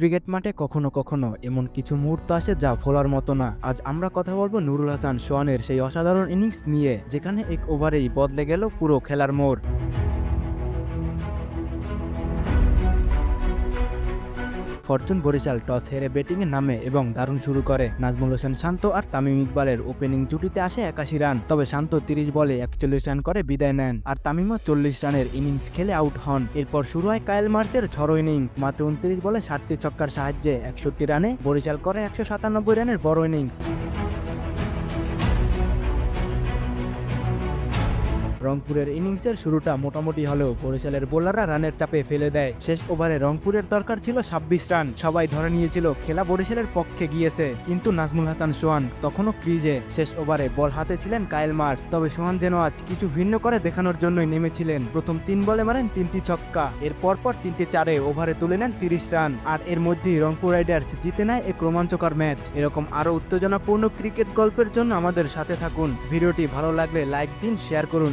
Cricket মাঠে কখনো কখনো এমন কিছু মুহূর্ত আসে যা ভোলার মতো না। আজ আমরা কথা বলব নুরুল হাসান সোয়ানের সেই অসাধারণ ইনিংস নিয়ে, যেখানে এক ওভারেই বদলে গেল পুরো খেলার মোড়। ফরচুন বরিশাল টস হেরে ব্যাটিংয়ে নামে এবং দারুণ শুরু করে। নাজমুল হোসেন শান্ত আর তামিম ইকবালের ওপেনিং জুটিতে আসে একাশি রান, তবে শান্ত তিরিশ বলে একচল্লিশ রান করে বিদায় নেন আর তামিমও চল্লিশ রানের ইনিংস খেলে আউট হন। এরপর শুরু হয় কায়েল মার্চের ঝড়ো ইনিংস, মাত্র উনত্রিশ বলে সাতটি ছক্কার সাহায্যে একষট্টি রানে বরিশাল করে একশো সাতানব্বই রানের বড় ইনিংস। রংপুরের ইনিংসের শুরুটা মোটামুটি হলেও বরিশালের বোলাররা রানের চাপে ফেলে দেয়। শেষ ওভারে রংপুরের দরকার ছিল ছাব্বিশ রান। সবাই ধরে নিয়েছিল খেলা বরিশালের পক্ষে গিয়েছে। কিন্তু নাজমুল হাসান, সোহান তখনও ক্রিজে। শেষ ওভারে বল হাতে ছিলেন কায়েল মার্চ তবে সোহান যেন আজ কিছু ভিন্ন করে দেখানোর জন্যই নেমেছিলেন। প্রথম তিন বলে মারেন তিনটি ছক্কা। এর পরপর তিনটি চারে ওভারে তুলে নেন তিরিশ রান। আর এর মধ্যেই রংপুর রাইডার্স জিতে নেয় এক রোমাঞ্চকর ম্যাচ। এরকম আরও উত্তেজনাপূর্ণ ক্রিকেট গল্পের জন্য আমাদের সাথে থাকুন। ভিডিওটি ভালো লাগলে লাইক দিন, শেয়ার করুন